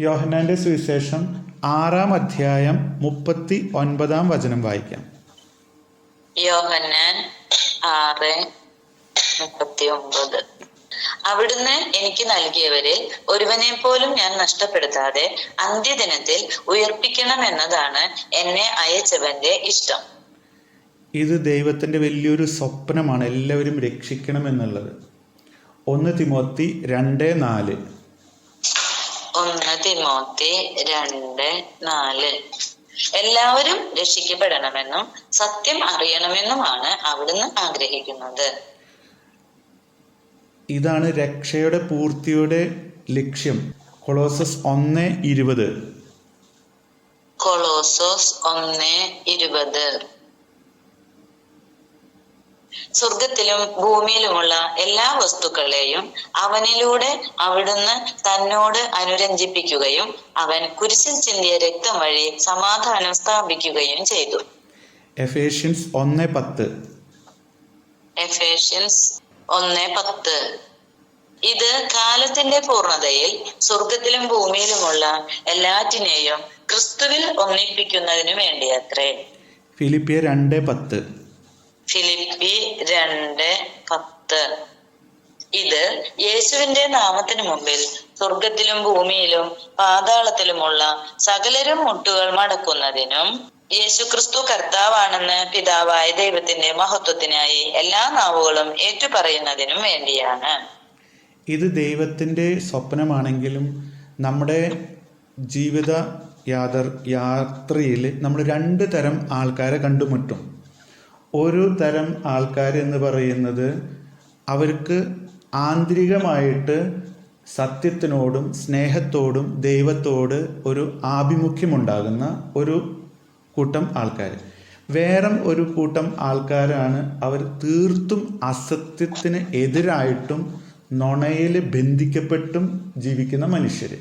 യോഹന്നാന്റെ സുവിശേഷം ആറാം അധ്യായം മുപ്പത്തി ഒൻപതാം വചനം വായിക്കാം. യോഹന്നാൻ ആറ് മുപ്പത്തി ഒമ്പത് അവിടുന്ന് എനിക്ക് നൽകിയവരിൽ ഒരുവനെ പോലും ഞാൻ നഷ്ടപ്പെടുത്താതെ അന്ത്യദിനത്തിൽ ഉയർപ്പിക്കണമെന്നതാണ് എന്നെ അയച്ചവന്റെ ഇഷ്ടം. ഇത് ദൈവത്തിന്റെ വലിയൊരു സ്വപ്നമാണ്. എല്ലാവരും രക്ഷിക്കണം എന്നുള്ളത്. ഒന്ന് തിമോത്തി രണ്ട് നാല്. തിമോത്തി രണ്ട് നാല്. എല്ലാവരും രക്ഷിക്കപ്പെടണമെന്നും സത്യം അറിയണമെന്നുമാണ് അവിടുന്ന് ആഗ്രഹിക്കുന്നത്. ഇതാണ് രക്ഷയുടെ പൂർത്തിയുടെ ലക്ഷ്യം. കൊളോസസ് ഒന്ന് ഇരുപത്. കൊളോസോസ് ഒന്ന് ഇരുപത്. സ്വർഗത്തിലും ഭൂമിയിലുമുള്ള എല്ലാ വസ്തുക്കളെയും അവനിലൂടെ അവിടുന്ന് തന്നോട് അനുരഞ്ജിപ്പിക്കുകയും അവൻ കുരിശിൽ ചിന്തിയ രക്തം വഴി സമാധാനം സ്ഥാപിക്കുകയും ചെയ്തു. എഫേഷ്യൻസ് ഒന്ന് പത്ത്. എഫേഷ്യൻസ് ഒന്ന് പത്ത്. ഇത് കാലത്തിന്റെ പൂർണതയിൽ സ്വർഗത്തിലും ഭൂമിയിലുമുള്ള എല്ലാറ്റിനെയും ക്രിസ്തുവിൽ ഒന്നിപ്പിക്കുന്നതിനു വേണ്ടിയത്രേ. ഫിലിപ്പിയ രണ്ട് പത്ത്. ഫിലിപ്പി രണ്ട് പത്ത്. ഇത് യേശുവിന്റെ നാമത്തിന് മുമ്പിൽ സ്വർഗത്തിലും ഭൂമിയിലും പാതാളത്തിലുമുള്ള സകലരും മുട്ടുകൾ മടക്കുന്നതിനും യേശുക്രിസ്തു കർത്താവാണെന്ന് പിതാവായ ദൈവത്തിന്റെ മഹത്വത്തിനായി എല്ലാ നാവുകളും ഏറ്റുപറയുന്നതിനും വേണ്ടിയാണ്. ഇത് ദൈവത്തിന്റെ സ്വപ്നമാണെങ്കിലും നമ്മുടെ ജീവിത യാതർ യാത്രയിൽ നമ്മൾ രണ്ട് തരം ആൾക്കാരെ കണ്ടുമുട്ടും. ഒരു തരം ആൾക്കാർ എന്ന് പറയുന്നത് അവർക്ക് ആന്തരികമായിട്ട് സത്യത്തിനോടും സ്നേഹത്തോടും ദൈവത്തോട് ഒരു ആഭിമുഖ്യമുണ്ടാകുന്ന ഒരു കൂട്ടം ആൾക്കാർ വേറെ ഒരു കൂട്ടം ആൾക്കാരാണ് അവർ തീർത്തും അസത്യത്തിന് എതിരായിട്ടും നുണയിൽ ബന്ധിക്കപ്പെട്ടും ജീവിക്കുന്ന മനുഷ്യർ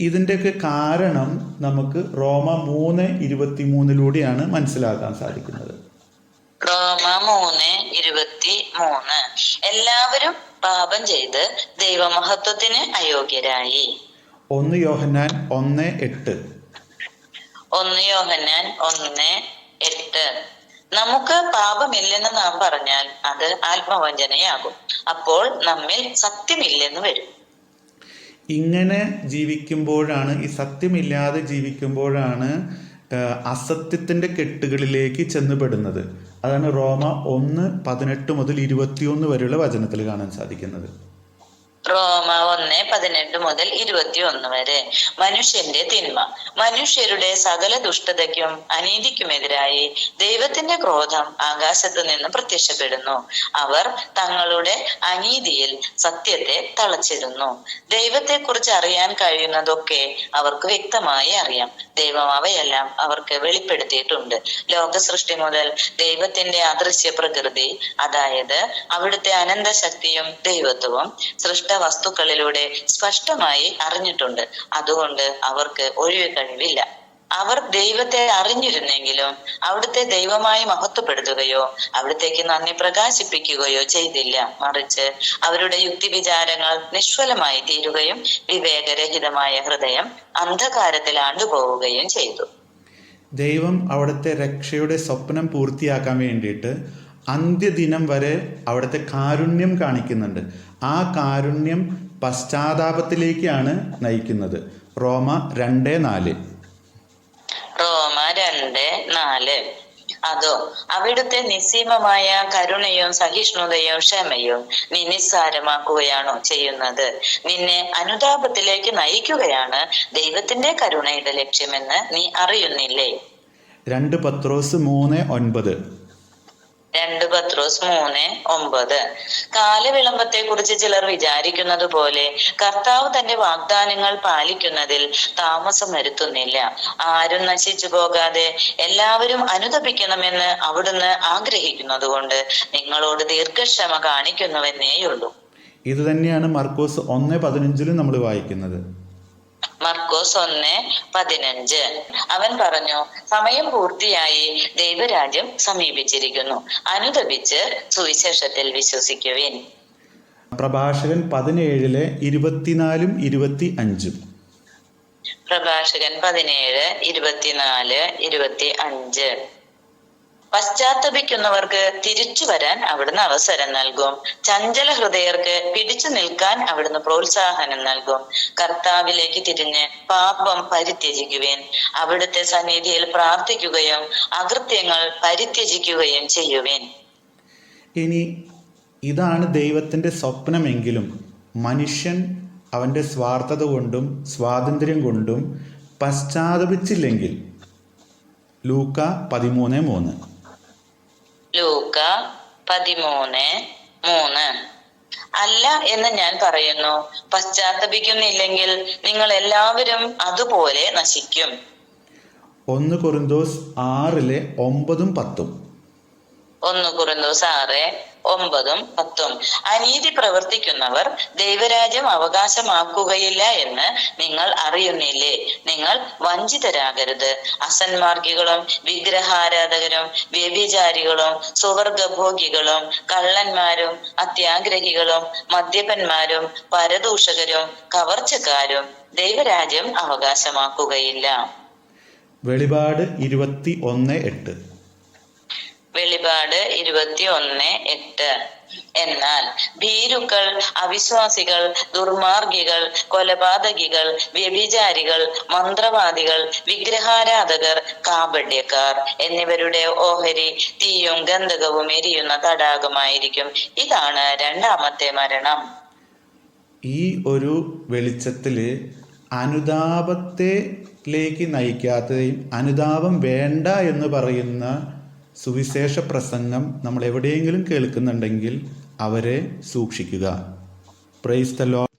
ഇതിന്റെയൊക്കെ കാരണം നമുക്ക് റോമ മൂന്ന് ഇരുപത്തി മൂന്നിലൂടെയാണ് മനസ്സിലാക്കാൻ സാധിക്കുന്നത്. റോമ മൂന്ന് ഇരുപത്തി മൂന്ന് എല്ലാവരും പാപം ചെയ്ത് ദൈവമഹത്വത്തിന് അയോഗ്യരായി. ഒന്ന് യോഹന്നാൻ ഒന്ന് എട്ട്. ഒന്ന് യോഹന്നാൻ ഒന്ന് എട്ട്. നമുക്ക് പാപമില്ലെന്ന് നാം പറഞ്ഞാൽ അത് ആത്മവഞ്ചനയാകും. അപ്പോൾ നമ്മിൽ സത്യമില്ലെന്ന് വരും. ഇങ്ങനെ ജീവിക്കുമ്പോഴാണ് ഈ സത്യമില്ലാതെ ജീവിക്കുമ്പോഴാണ് അസത്യത്തിന്റെ കെട്ടുകളിലേക്ക് ചെന്നുപെടുന്നത്. അതാണ് റോമ ഒന്ന് പതിനെട്ട് മുതൽ ഇരുപത്തിയൊന്ന് വരെയുള്ള വചനത്തിൽ കാണാൻ സാധിക്കുന്നത്. റോമ ഒന്ന് പതിനെട്ട് മുതൽ ഇരുപത്തിയൊന്ന് വരെ. മനുഷ്യന്റെ തിന്മ. മനുഷ്യരുടെ സകല ദുഷ്ടതയ്ക്കും അനീതിക്കുമെതിരായി ദൈവത്തിന്റെ ക്രോധം ആകാശത്ത് നിന്ന് പ്രത്യക്ഷപ്പെടുന്നു. അവർ തങ്ങളുടെ അനീതിയിൽ സത്യത്തെ തളച്ചിരുന്നു ദൈവത്തെക്കുറിച്ച് അറിയാൻ കഴിയുന്നതൊക്കെ അവർക്ക് വ്യക്തമായി അറിയാം. ദൈവം അവയെല്ലാം അവർക്ക് വെളിപ്പെടുത്തിയിട്ടുണ്ട്. ലോക സൃഷ്ടി മുതൽ ദൈവത്തിന്റെ അദൃശ്യ പ്രകൃതി അതായത് അവിടുത്തെ അനന്തശക്തിയും ദൈവത്വവും സൃഷ്ട വസ്തുക്കളിലൂടെ സ്പഷ്ടമായി അറിഞ്ഞിട്ടുണ്ട്. അതുകൊണ്ട് അവർക്ക് ഒഴിവ് കഴിവില്ല. അവർ ദൈവത്തെ അറിഞ്ഞിരുന്നെങ്കിലും അവിടുത്തെ ദൈവമായി മഹത്വപ്പെടുത്തുകയോ അവിടത്തേക്ക് നന്ദി പ്രകാശിപ്പിക്കുകയോ ചെയ്തില്ല. മറിച്ച് അവരുടെ യുക്തി വിചാരങ്ങൾ നിഷ്ഫലമായി തീരുകയും വിവേകരഹിതമായ ഹൃദയം അന്ധകാരത്തിൽ ആണ്ടുപോവുകയും ചെയ്തു. ദൈവം അവിടുത്തെ രക്ഷയുടെ സ്വപ്നം പൂർത്തിയാക്കാൻ വേണ്ടിയിട്ട് അന്ത്യദിനം വരെ അവിടുത്തെ കാരുണ്യം കാണിക്കുന്നുണ്ട്. ആ കാരുണ്യം പശ്ചാത്താപത്തിലേക്കാണ് നയിക്കുന്നത്. റോമ രണ്ട് നാല്. റോമ രണ്ട് നാല്. അതോ അവിടുത്തെ നിസ്സീമമായ കരുണയും സഹിഷ്ണുതയും ക്ഷമയും നീ നിസ്സാരമാക്കുകയാണോ ചെയ്യുന്നത്? നിന്നെ അനുതാപത്തിലേക്ക് നയിക്കുകയാണ് ദൈവത്തിന്റെ കരുണയുടെ ലക്ഷ്യമെന്ന് നീ അറിയുന്നില്ലേ? രണ്ട് പത്രോസ് മൂന്ന് ഒൻപത്. രണ്ട് പത്രോസ് മൂന്ന് ഒമ്പത്. കാലവിളംബത്തെ കുറിച്ച് ചിലർ വിചാരിക്കുന്നത് പോലെ കർത്താവ് തന്റെ വാഗ്ദാനങ്ങൾ പാലിക്കുന്നതിൽ താമസം വരുത്തുന്നില്ല. ആരും നശിച്ചു പോകാതെ എല്ലാവരും അനുദപിക്കണമെന്ന് അവിടുന്ന് ആഗ്രഹിക്കുന്നത് കൊണ്ട് നിങ്ങളോട് ദീർഘക്ഷമ കാണിക്കുന്നുവെന്നേയുള്ളൂ. ഇത് തന്നെയാണ് മർക്കോസ് ഒന്ന് പതിനഞ്ചിലും നമ്മൾ വായിക്കുന്നത്. മർക്കോസ് ഒന്ന് പതിനഞ്ച്. അവൻ പറഞ്ഞു സമയം പൂർത്തിയായി. ദൈവരാജ്യം സമീപിച്ചിരിക്കുന്നു. അനുദപിച്ച് സുവിശേഷത്തിൽ വിശ്വസിക്കുവിൻ. പ്രഭാഷകൻ പതിനേഴിലെ ഇരുപത്തിനാലും ഇരുപത്തി അഞ്ചും പ്രഭാഷകൻ പതിനേഴ് ഇരുപത്തിനാല് ഇരുപത്തി അഞ്ച് പശ്ചാത്തപിക്കുന്നവർക്ക് തിരിച്ചു വരാൻ അവിടുന്ന് അവസരം നൽകും. ചഞ്ചല ഹൃദയർക്ക് പിടിച്ചു നിൽക്കാൻ അവിടുന്ന് പ്രോത്സാഹനം നൽകും. കർത്താവിലേക്ക് തിരിഞ്ഞ് പാപം പരിത്യജിക്കുവേൻ. അവിടുത്തെ സന്നിധിയിൽ പ്രാർത്ഥിക്കുകയും അകൃത്യങ്ങൾ പരിത്യജിക്കുകയും ചെയ്യുവേൻ. ഇനി ഇതാണ് ദൈവത്തിന്റെ സ്വപ്നമെങ്കിലും മനുഷ്യൻ അവന്റെ സ്വാർത്ഥത കൊണ്ടും സ്വാതന്ത്ര്യം കൊണ്ടും പശ്ചാത്തപിച്ചില്ലെങ്കിൽ ലൂക്ക പതിമൂന്ന് മൂന്ന്. ലൂക്ക പതിമൂന്ന് മൂന്ന്. അല്ല എന്ന് ഞാൻ പറയുന്നു. പശ്ചാത്തപിക്കുന്നില്ലെങ്കിൽ നിങ്ങൾ എല്ലാവരും അതുപോലെ നശിക്കും. ഒന്ന് കൊറിന്തോസ് ആറിലെ ഒമ്പതും പത്തും. ഒന്ന് കുറുന്തോസ് ആറ് ഒമ്പതും പത്തും. അനീതി പ്രവർത്തിക്കുന്നവർ ദൈവരാജ്യം അവകാശമാക്കുകയില്ല എന്ന് നിങ്ങൾ അറിയുന്നില്ലേ? നിങ്ങൾ വഞ്ചിതരാകരുത്. അസന്മാർഗികളും വിഗ്രഹാരാധകരും വ്യഭിചാരികളും സുവർഗഭോഗികളും കള്ളന്മാരും അത്യാഗ്രഹികളും മദ്യപന്മാരും പരദൂഷകരും കവർച്ചക്കാരും ദൈവരാജ്യം അവകാശമാക്കുകയില്ല. വെളിപാട് ഇരുപത്തി ഒന്ന് എട്ട്. വെളിപാട് ഇരുപത്തി ഒന്ന് എട്ട്. എന്നാൽ ഭീരുക്കൾ അവിശ്വാസികൾ ദുർമാർഗികൾ കൊലപാതകികൾ വ്യഭിചാരികൾ മന്ത്രവാദികൾ വിഗ്രഹാരാധകർ കാപട്യക്കാർ എന്നിവരുടെ ഓഹരി തീയും ഗന്ധകവും എരിയുന്ന തടാകമായിരിക്കും. ഇതാണ് രണ്ടാമത്തെ മരണം. ഈ ഒരു വെളിച്ചത്തിൽ അനുതാപത്തെ ലേക്ക് നയിക്കാത്തതും അനുതാപം വേണ്ട എന്ന് പറയുന്ന സുവിശേഷ പ്രസംഗം നമ്മൾ എവിടെയെങ്കിലും കേൾക്കുന്നുണ്ടെങ്കിൽ അവരെ സൂക്ഷിക്കുക. Praise the law